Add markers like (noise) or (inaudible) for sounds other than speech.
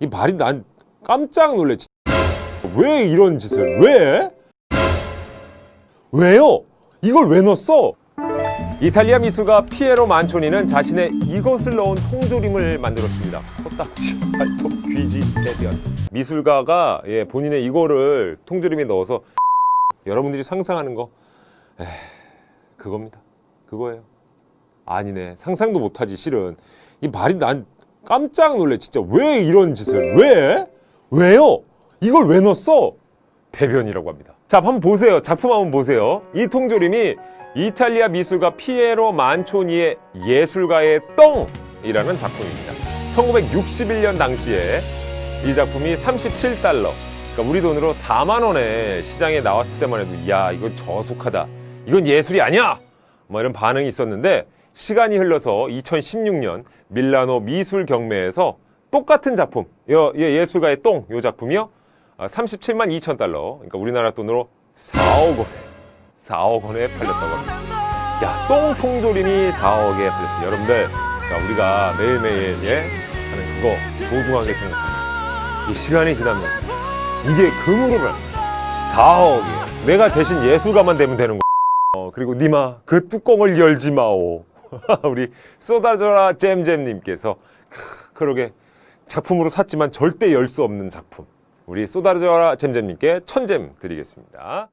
이 말이 난 깜짝 놀래. 왜 이런 짓을? 왜? 왜요? 이걸 왜 넣었어? 이탈리아 미술가 피에로 만초니는 자신의 이것을 넣은 통조림을 만들었습니다. 코딱지, 발톱, 귀지, 대변. 미술가가 예, 본인의 이거를 통조림에 넣어서 (laughs) 여러분들이 상상하는 거, 에 그겁니다. 그거예요. 아니네. 상상도 못하지, 실은. 이 말이 난 깜짝 놀래. 진짜 왜 이런 짓을? 왜? 왜요? 이걸 왜 넣었어? 대변이라고 합니다. 자, 한번 보세요. 작품 한번 보세요. 이 통조림이 이탈리아 미술가 피에로 만초니의 예술가의 똥이라는 작품입니다. 1961년 당시에 이 작품이 37달러, 그러니까 우리 돈으로 4만 원에 시장에 나왔을 때만 해도 야 이건 저속하다, 이건 예술이 아니야, 뭐 이런 반응이 있었는데 시간이 흘러서 2016년 밀라노 미술 경매에서 똑같은 작품, 여- 예, 예술가의 똥, 이 작품이요. 37만 2천 달러, 그러니까 우리나라 돈으로 4억 원, 4억 원에 팔렸다고 합니다. 야, 똥 통조림이 4억에 팔렸습니다. 여러분들, 자, 우리가 매일매일 예, 하는 그거 소중하게 생각합니다. 이 시간이 지나면 이게 금으로 말 4억이에요. 내가 대신 예술가만 되면 되는 거. 어, 그리고 니마 그 뚜껑을 열지 마오. (laughs) 우리 쏟아져라 잼잼님께서 크, 그러게 작품으로 샀지만 절대 열 수 없는 작품. 우리 쏟아져라 잼잼님께 천잼 드리겠습니다.